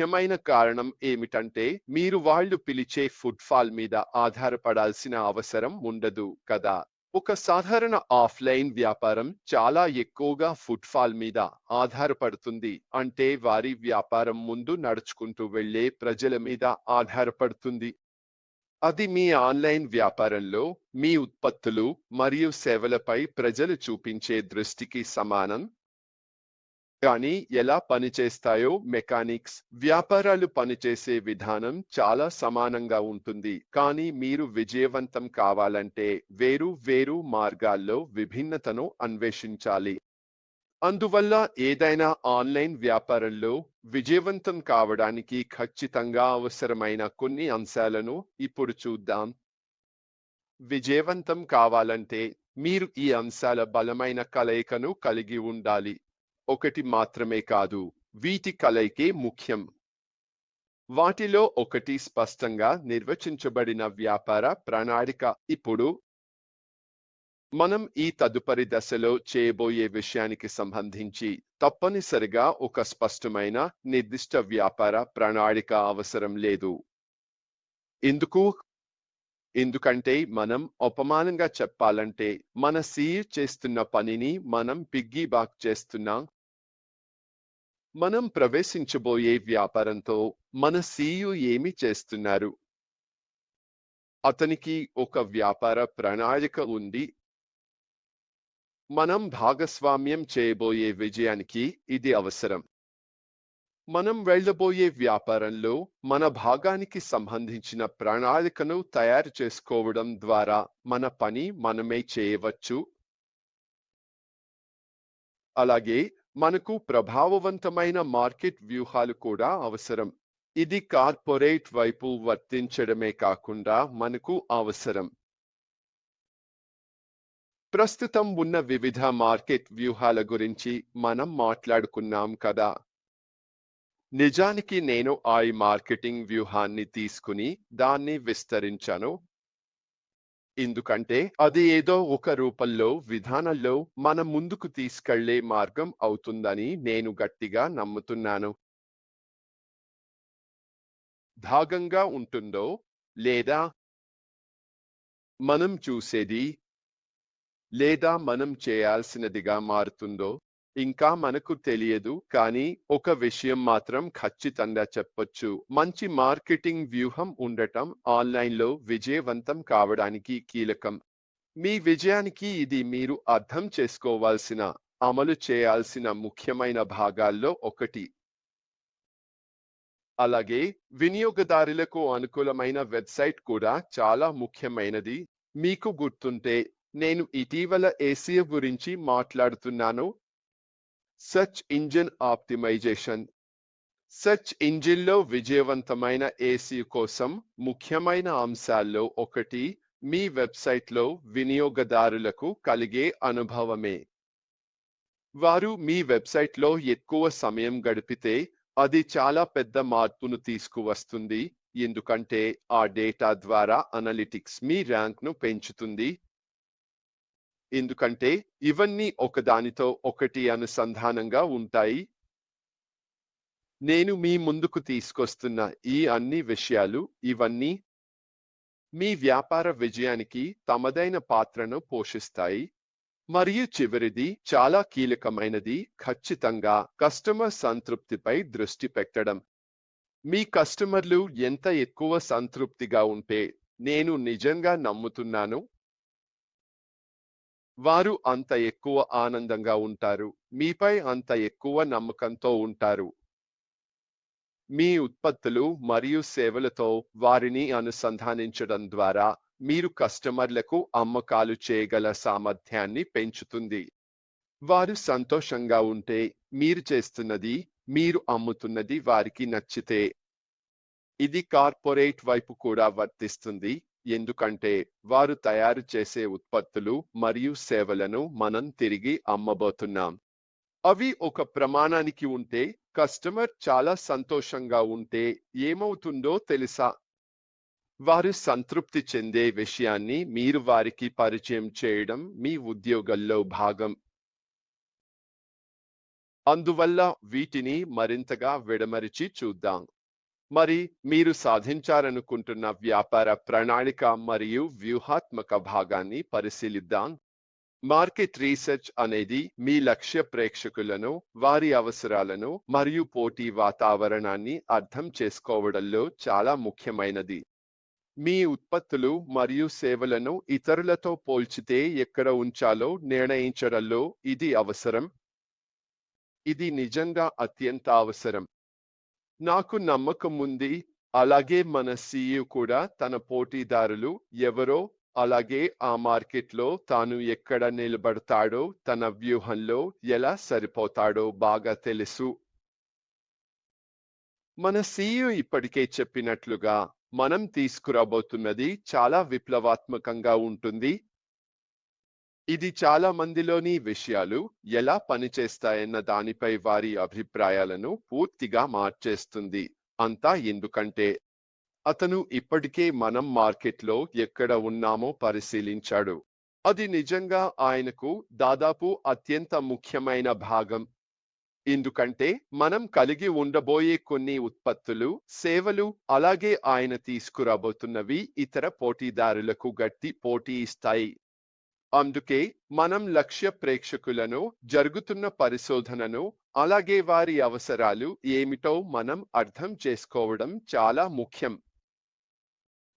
ముఖ్యమైన కారణం ఏమిటంటే మీరు వాళ్ళు పిలిచే ఫుట్ఫాల్ మీద ఆధారపడాల్సిన అవసరం ఉండదు కదా. ఒక సాధారణ ఆఫ్లైన్ వ్యాపారం చాలా ఎక్కువగా ఫుట్ఫాల్ మీద ఆధారపడుతుంది. అంటే వారి వ్యాపారం ముందు నడుచుకుంటూ వెళ్ళే ప్రజల మీద ఆధారపడుతుంది. అది మీ ఆన్లైన్ వ్యాపారంలో మీ ఉత్పత్తులు మరియు సేవలపై ప్రజలు చూపించే దృష్టికి సమానం. కానీ ఎలా పనిచేస్తాయో మెకానిక్స్ వ్యాపారాలు పనిచేసే విధానం చాలా సమానంగా ఉంటుంది. కానీ మీరు విజయవంతం కావాలంటే వేరు వేరు మార్గాల్లో విభిన్నతను అన్వేషించాలి. అందువల్ల ఏదైనా ఆన్లైన్ వ్యాపారంలో విజయవంతం కావడానికి ఖచ్చితంగా అవసరమైన కొన్ని అంశాలను ఇప్పుడు చూద్దాం. విజయవంతం కావాలంటే మీరు ఈ అంశాల బలమైన కలయికను కలిగి ఉండాలి. ఒకటి మాత్రమే కాదు వీటి కలయికే ముఖ్యం. వాటిలో ఒకటి స్పష్టంగా నిర్వచించబడిన వ్యాపార ప్రణాళిక ఇప్పుడు మనం ఈ తదుపరి దశలో చేయబోయే విషయానికి సంబంధించి తప్పనిసరిగా ఒక స్పష్టమైన నిర్దిష్ట వ్యాపార ప్రణాళిక అవసరం లేదు. ఎందుకు? ఎందుకంటే మనం అపమానంగా చెప్పాలంటే మన సీఈ చేస్తున్న పనిని మనం పిగ్గీ బాక్ చేస్తున్నాం మనం ప్రవేశించబోయే వ్యాపారంతో మన సీఈ ఏమి చేస్తున్నారు? అతనికి ఒక వ్యాపార ప్రణాళిక ఉంది. మనం భాగస్వామ్యం చేయబోయే విజయానికి ఇది అవసరం. మనం వెళ్ళబోయే వ్యాపారంలో మన భాగానికి సంబంధించిన ప్రణాళికను తయారు చేసుకోవడం ద్వారా మన పని మనమే చేయవచ్చు. అలాగే మనకు ప్రభావవంతమైన మార్కెట్ వ్యూహాలు కూడా అవసరం. ఇది కార్పొరేట్ వైపు వర్తించడమే కాకుండా మనకు అవసరం. ప్రస్తుతం ఉన్న వివిధ మార్కెట్ వ్యూహాల గురించి మనం మాట్లాడుకున్నాం కదా. నిజానికి నేను ఆ మార్కెటింగ్ వ్యూహాన్ని తీసుకుని దాన్ని విస్తరించాను. ఎందుకంటే అది ఏదో ఒక రూపంలో విధానంలో మన ముందుకు తీసుకెళ్ళే మార్గం అవుతుందని నేను గట్టిగా నమ్ముతున్నాను. భాగంగా ఉంటుందో లేదా మనం చూసేది లేదా మనం చేయాల్సినదిగా మారుతుందో ఇంకా మనకు తెలియదు కానీ ఒక విషయం మాత్రం ఖచ్చితంగా చెప్పొచ్చు. మంచి మార్కెటింగ్ వ్యూహం ఉండటం ఆన్లైన్లో విజయవంతం కావడానికి కీలకం. మీ విజయానికి ఇది మీరు అర్థం చేసుకోవాల్సిన అమలు చేయాల్సిన ముఖ్యమైన భాగాల్లో ఒకటి. అలాగే వినియోగదారులకు అనుకూలమైన వెబ్సైట్ కూడా చాలా ముఖ్యమైనది. మీకు గుర్తుంటే నేను ఇటీవల ఏసీఏ గురించి మాట్లాడుతున్నాను. సెర్చ్ ఇంజిన్ ఆప్టిమైజేషన్ సెర్చ్ ఇంజిన్లో విజయవంతమైన ఏసీ కోసం ముఖ్యమైన అంశాల్లో ఒకటి మీ వెబ్సైట్లో వినియోగదారులకు కలిగే అనుభవమే. వారు మీ వెబ్సైట్లో ఎక్కువ సమయం గడిపితే అది చాలా పెద్ద మార్పును తీసుకువస్తుంది ఎందుకంటే ఆ డేటా ద్వారా అనలిటిక్స్ మీ ర్యాంక్ను పెంచుతుంది ఎందుకంటే ఇవన్నీ ఒకదానితో ఒకటి అనుసంధానంగా ఉంటాయి. నేను మీ ముందుకు తీసుకొస్తున్న ఈ అన్ని విషయాలు ఇవన్నీ మీ వ్యాపార విజయానికి తమదైన పాత్రను పోషిస్తాయి. మరియు చివరిది చాలా కీలకమైనది ఖచ్చితంగా కస్టమర్ సంతృప్తిపై దృష్టి పెట్టడం. మీ కస్టమర్లు ఎంత ఎక్కువ సంతృప్తిగా ఉంటే నేను నిజంగా నమ్ముతున్నాను వారు అంత ఎక్కువ ఆనందంగా ఉంటారు. మీపై అంత ఎక్కువ నమ్మకంతో ఉంటారు. మీ ఉత్పత్తులు మరియు సేవలతో వారిని అనుసంధానించడం ద్వారా మీరు కస్టమర్లకు అమ్మకాలు చేయగల సామర్థ్యాన్ని పెంచుతుంది. వారు సంతోషంగా ఉంటే మీరు చేస్తున్నది మీరు అమ్ముతున్నది వారికి నచ్చితే. ఇది కార్పొరేట్ వైపు కూడా వర్తిస్తుంది. ఎందుకంటే వారు తయారు చేసే ఉత్పత్తులు మరియు సేవలను మనం తిరిగి అమ్మబోతున్నాం. అవి ఒక ప్రమాణానికి ఉంటే కస్టమర్ చాలా సంతోషంగా ఉంటే ఏమవుతుందో తెలుసా? వారు సంతృప్తి చెందే విషయాన్ని మీరు వారికి పరిచయం చేయడం మీ ఉద్యోగంలో భాగం. అందువల్ల వీటిని మరింతగా విడమరిచి చూద్దాం. మరి మీరు సాధించాలనుకుంటున్న వ్యాపార ప్రణాళిక మరియు వ్యూహాత్మక భాగాన్ని పరిశీలిద్దాం. మార్కెట్ రీసెర్చ్ అనేది మీ లక్ష్య ప్రేక్షకులను వారి అవసరాలను మరియు పోటీ వాతావరణాన్ని అర్థం చేసుకోవడంలో చాలా ముఖ్యమైనది. మీ ఉత్పత్తులు మరియు సేవలను ఇతరులతో పోల్చితే ఎక్కడ ఉంచాలో నిర్ణయించడంలో ఇది అవసరం. ఇది నిజంగా అత్యంత అవసరం. నాకు నమ్మకం ఉంది. అలాగే మన సీఈ కూడా తన పోటీదారులు ఎవరో అలాగే ఆ మార్కెట్లో తాను ఎక్కడ నిలబడతాడో తన వ్యూహంలో ఎలా సరిపోతాడో బాగా తెలుసు. మన సీఈ ఇప్పటికే చెప్పినట్లుగా మనం తీసుకురాబోతున్నది చాలా విప్లవాత్మకంగా ఉంటుంది. ఇది చాలా మందిలోని విషయాలు. ఎలా పనిచేస్తాయన్న దానిపై వారి అభిప్రాయాలను పూర్తిగా మార్చేస్తుంది. అంతా ఎందుకంటే అతను ఇప్పటికే మనం మార్కెట్లో ఎక్కడ ఉన్నామో పరిశీలించాడు. అది నిజంగా ఆయనకు దాదాపు అత్యంత ముఖ్యమైన భాగం. ఎందుకంటే మనం కలిగి ఉండబోయే కొన్ని ఉత్పత్తులు సేవలు అలాగే ఆయన తీసుకురాబోతున్నవి ఇతర పోటీదారులకు గట్టి పోటీ ఇస్తాయి. అందుకే మనం లక్ష్య ప్రేక్షకులను జరుగుతున్న పరిశోధనను అలాగే వారి అవసరాలు ఏమిటో మనం అర్థం చేసుకోవడం చాలా ముఖ్యం.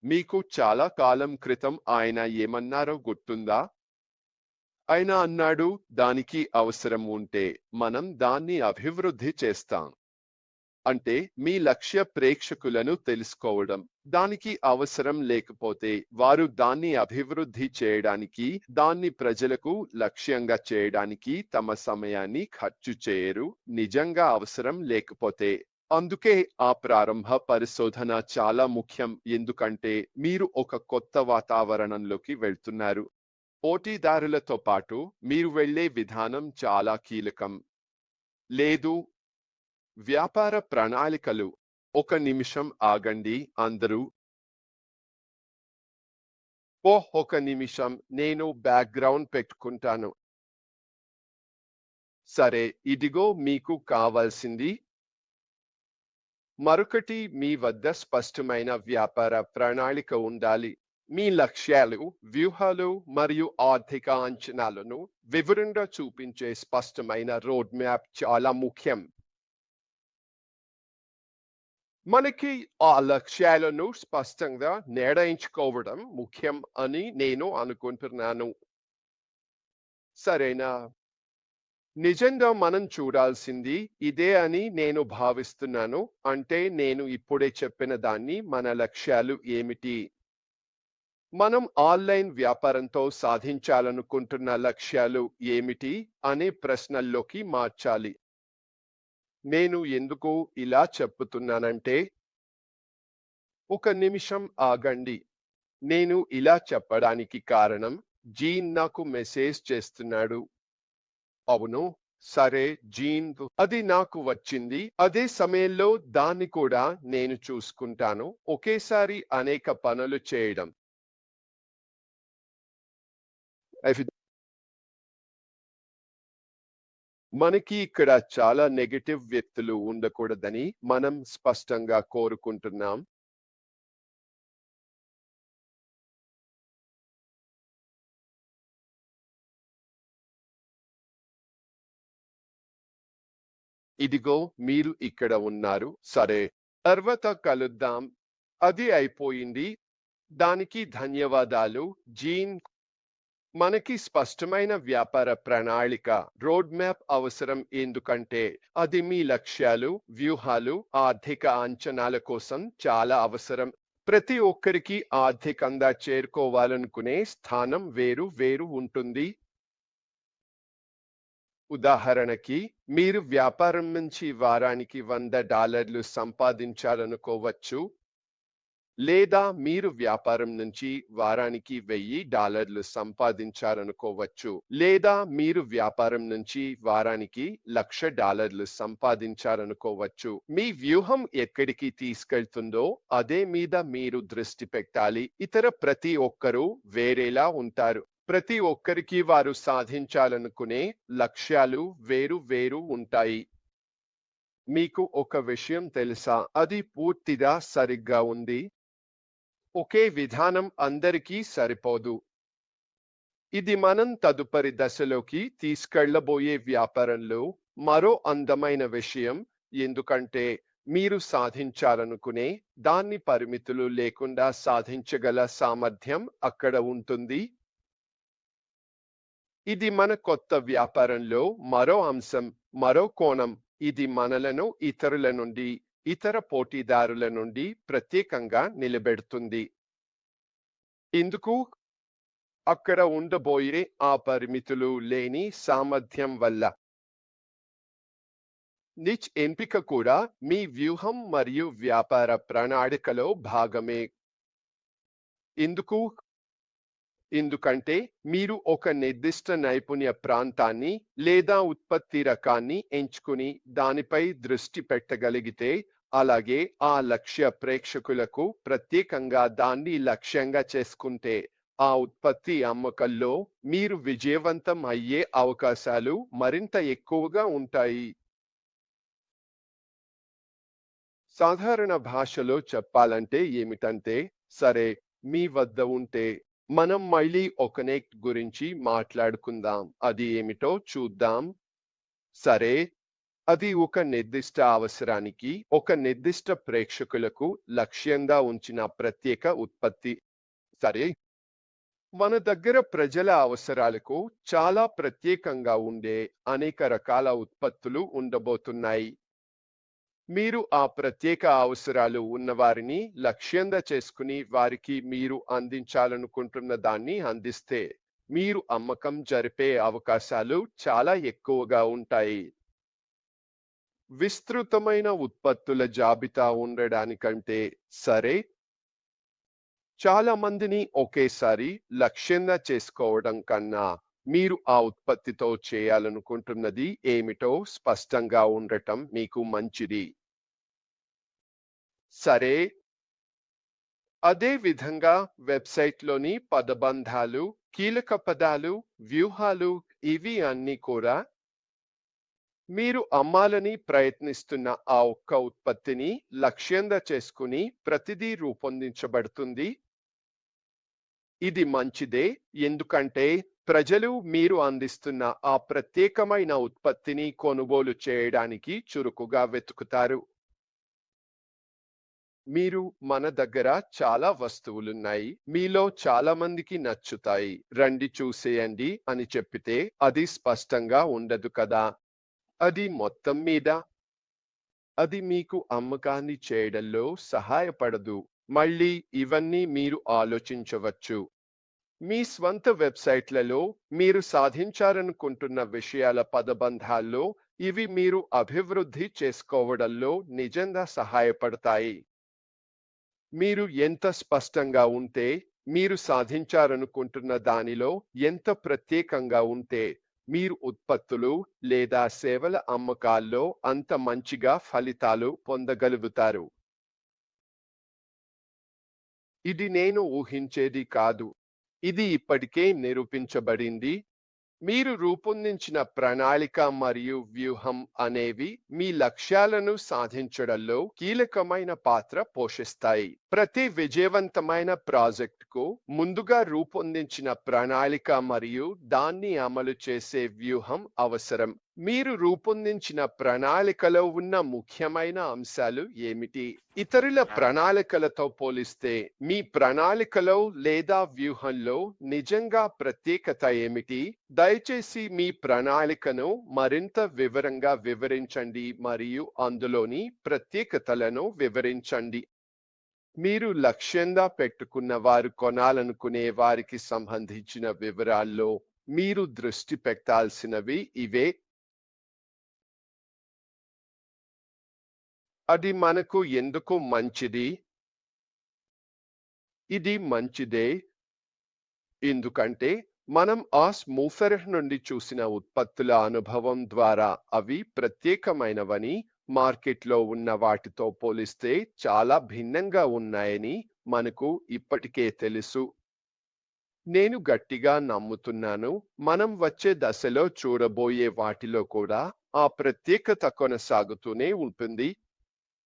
మీకు చాలా కాలం క్రితం ఆయన ఏమన్నారో గుర్తుందా? ఆయన అన్నాడు దానికి అవసరం ఉంటే మనం దాన్ని అభివృద్ధి చేస్తాం. అంటే మీ లక్ష్య ప్రేక్షకులను తెలుసుకోవడం. దానికి అవసరం లేకపోతే వారు దాన్ని అభివృద్ధి చేయడానికి దాన్ని ప్రజలకు లక్ష్యంగా చేయడానికి తమ సమయాన్ని ఖర్చు చేయరు నిజంగా అవసరం లేకపోతే. అందుకే ఆ ప్రారంభ పరిశోధన చాలా ముఖ్యం. ఎందుకంటే మీరు ఒక కొత్త వాతావరణంలోకి వెళ్తున్నారు. పోటీదారులతో పాటు మీరు వెళ్ళే విధానం చాలా కీలకం. లేదు వ్యాపార ప్రణాళికలు. ఒక నిమిషం ఆగండి అందరూ. ఓ ఒక నిమిషం. నేను బ్యాక్గ్రౌండ్ పెట్టుకుంటాను. సరే ఇదిగో మీకు కావాల్సింది. మరొకటి మీ వద్ద స్పష్టమైన వ్యాపార ప్రణాళిక ఉండాలి. మీ లక్ష్యాలు వ్యూహాలు మరియు ఆర్థిక అంచనాలను వివరంగా చూపించే స్పష్టమైన రోడ్ మ్యాప్ చాలా ముఖ్యం. మనకి ఆ లక్ష్యాలను స్పష్టంగా నిర్ణయించుకోవడం ముఖ్యం అని నేను అనుకుంటున్నాను. సరేనా? నిజంగా మనం చూడాల్సింది ఇదే అని నేను భావిస్తున్నాను. అంటే నేను ఇప్పుడే చెప్పిన దాన్ని మన లక్ష్యాలు ఏమిటి? మనం ఆన్లైన్ వ్యాపారంతో సాధించాలనుకుంటున్న లక్ష్యాలు ఏమిటి? అనే ప్రశ్నల్లోకి మార్చాలి. నేను ఎందుకు ఇలా చెప్పుతున్నానంటే ఒక నిమిషం ఆగండి. నేను ఇలా చెప్పడానికి కారణం జీన్ నాకు మెసేజ్ చేస్తున్నాడు. అవును సరే జీన్ అది నాకు వచ్చింది. అదే సమయంలో దాన్ని కూడా నేను చూసుకుంటాను. ఒకేసారి అనేక పనులు చేయడం. మనకి ఇక్కడ చాలా నెగటివ్ వ్యక్తులు ఉండకూడదని మనం స్పష్టంగా కోరుకుంటున్నాం. ఇదిగో మీరు ఇక్కడ ఉన్నారు. సరే తర్వాత కలుద్దాం. అది అయిపోయింది. దానికి ధన్యవాదాలు. జీన్ మనకి స్పష్టమైన వ్యాపార ప్రణాళిక రోడ్ మ్యాప్ అవసరం ఎందుకంటే అది మీ లక్ష్యాలు వ్యూహాలు ఆర్థిక అంచనాల కోసం చాలా అవసరం. ప్రతి ఒక్కరికి ఆర్థికంగా చేరుకోవాలనుకునే స్థానం వేరు వేరు ఉంటుంది. ఉదాహరణకి మీరు వ్యాపారం నుంచి వారానికి వంద డాలర్లు సంపాదించాలనుకోవచ్చు. లేదా మీరు వ్యాపారం నుంచి వారానికి వెయ్యి డాలర్లు సంపాదించారనుకోవచ్చు. లేదా మీరు వ్యాపారం నుంచి వారానికి లక్ష డాలర్లు సంపాదించాలనుకోవచ్చు మీ వ్యూహం ఎక్కడికి తీసుకెళ్తుందో అదే మీద మీరు దృష్టి పెట్టాలి. ఇతర ప్రతి ఒక్కరూ వేరేలా ఉంటారు. ప్రతి ఒక్కరికి వారు సాధించాలనుకునే లక్ష్యాలు వేరు వేరు ఉంటాయి. మీకు ఒక విషయం తెలుసా? అది పూర్తిగా సరిగ్గా ఉంది. ఒకే విధానం అందరికీ సరిపోదు. ఇది మనం తదుపరి దశలోకి తీసుకెళ్ళబోయే వ్యాపారంలో మరో అందమైన విషయం. ఎందుకంటే మీరు సాధించాలనుకునే దాన్ని పరిమితులు లేకుండా సాధించగల సామర్థ్యం అక్కడ ఉంటుంది. ఇది మన కొత్త వ్యాపారంలో మరో అంశం మరో కోణం. ఇది మనలను ఇతరుల నుండి ఇతర పోటీదారుల నుండి ప్రత్యేకంగా నిలబెడుతుంది. ఇందుకు అక్కడ ఉండబోయే ఆ పరిమితులు లేని సామర్థ్యం వల్ల. నిచ్ ఎంపిక కూడా మీ వ్యూహం మరియు వ్యాపార ప్రణాళికలో భాగమే. ఇందుకు ఎందుకంటే మీరు ఒక నిర్దిష్ట నైపుణ్య ప్రాంతాన్ని లేదా ఉత్పత్తి రకాన్ని ఎంచుకుని దానిపై దృష్టి పెట్టగలిగితే అలాగే ఆ లక్ష్య ప్రేక్షకులకు ప్రత్యేకంగా దాన్ని లక్ష్యంగా చేసుకుంటే ఆ ఉత్పత్తి అమ్మకంలో మీరు విజయవంతం అయ్యే అవకాశాలు మరింత ఎక్కువగా ఉంటాయి. సాధారణ భాషలో చెప్పాలంటే ఏమిటంటే సరే మీ వద్ద ఉంటే మనం మళ్ళీ ఒకనెక్ట్ గురించి మాట్లాడుకుందాం. అది ఏమిటో చూద్దాం. సరే. అది ఒక నిర్దిష్ట అవసరానికి ఒక నిర్దిష్ట ప్రేక్షకులకు లక్ష్యంగా ఉంచిన ప్రత్యేక ఉత్పత్తి. సరే. మన దగ్గర ప్రజల అవసరాలకు చాలా ప్రత్యేకంగా ఉండే అనేక రకాల ఉత్పత్తులు ఉండబోతున్నాయి. మీరు ఆ ప్రత్యేక అవసరాలు ఉన్నవారిని లక్ష్యంగా చేసుకుని వారికి మీరు అందించాలనుకుంటున్న దాన్ని అందిస్తే మీరు అమ్మకం జరిపే అవకాశాలు చాలా ఎక్కువగా ఉంటాయి. విస్తృతమైన ఉత్పత్తుల జాబితా ఉండడానికంటే సరే చాలా మందిని ఒకేసారి లక్ష్యంగా చేసుకోవడం కన్నా మీరు ఆ ఉత్పత్తితో చేయాలనుకుంటున్నది ఏమిటో స్పష్టంగా ఉండటం మీకు మంచిది. సరే. అదే విధంగా వెబ్సైట్లోని పదబంధాలు కీలక పదాలు వ్యూహాలు ఇవి అన్నీ కూడా మీరు అమ్మాలని ప్రయత్నిస్తున్న ఆ ఒక్క ఉత్పత్తిని లక్ష్యంగా చేసుకుని ప్రతిదీ రూపొందించబడుతుంది. ఇది మంచిదే. ఎందుకంటే ప్రజలు మీరు అందిస్తున్న ఆ ప్రత్యేకమైన ఉత్పత్తిని కొనుగోలు చేయడానికి చురుకుగా వెతుకుతారు. మీరు మన దగ్గర చాలా వస్తువులున్నాయి. మీలో చాలా మందికి నచ్చుతాయి. రండి చూసేయండి అని చెప్పితే అది స్పష్టంగా ఉండదు కదా? అది మొత్తం మీద? అది మీకు అమ్మకాన్ని చేయడంలో సహాయపడదు. మళ్ళీ ఇవన్నీ మీరు ఆలోచించవచ్చు. మీ స్వంత వెబ్సైట్లలో మీరు సాధించాలనుకుంటున్న విషయాల పదబంధాల్లో ఇవి మీరు అభివృద్ధి చేసుకోవడంలో నిజంగా సహాయపడతాయి. మీరు ఎంత స్పష్టంగా ఉంటే మీరు సాధించాలనుకుంటున్న దానిలో ఎంత ప్రత్యేకంగా ఉంటే మీరు ఉత్పత్తులు లేదా సేవల అమ్మకాల్లో అంత మంచిగా ఫలితాలు పొందగలుగుతారు. ఇది నేను ఊహించేది కాదు. ఇది ఇప్పటికే నిరూపించబడింది. మీరు రూపొందించిన ప్రణాళిక మరియు వ్యూహం అనేవి మీ లక్ష్యాలను సాధించడంలో కీలకమైన పాత్ర పోషిస్తాయి. ప్రతి విజయవంతమైన ప్రాజెక్టుకు ముందుగా రూపొందించిన ప్రణాళిక మరియు దాన్ని అమలు చేసే వ్యూహం అవసరం. మీరు రూపొందించిన ప్రణాళికలో ఉన్న ముఖ్యమైన అంశాలు ఏమిటి? ఇతరుల ప్రణాళికలతో పోలిస్తే మీ ప్రణాళికలో లేదా వ్యూహంలో నిజంగా ప్రత్యేకత ఏమిటి? దయచేసి మీ ప్రణాళికను మరింత వివరంగా వివరించండి మరియు అందులోని ప్రత్యేకతలను వివరించండి. మీరు లక్ష్యంగా పెట్టుకున్న వారు కొనాలనుకునే వారికి సంబంధించిన వివరాల్లో మీరు దృష్టి పెట్టాల్సినవి ఇవే. అది మనకు ఎందుకు మంచిది? ఇది మంచిదే. ఎందుకంటే మనం ఆ స్మూఫర్ నుండి చూసిన ఉత్పత్తుల అనుభవం ద్వారా అవి ప్రత్యేకమైనవని మార్కెట్లో ఉన్న వాటితో పోలిస్తే చాలా భిన్నంగా ఉన్నాయని మనకు ఇప్పటికే తెలుసు. నేను గట్టిగా నమ్ముతున్నాను మనం వచ్చే దశలో చూడబోయే వాటిలో కూడా ఆ ప్రత్యేకత కొనసాగుతూనే ఉంటుంది.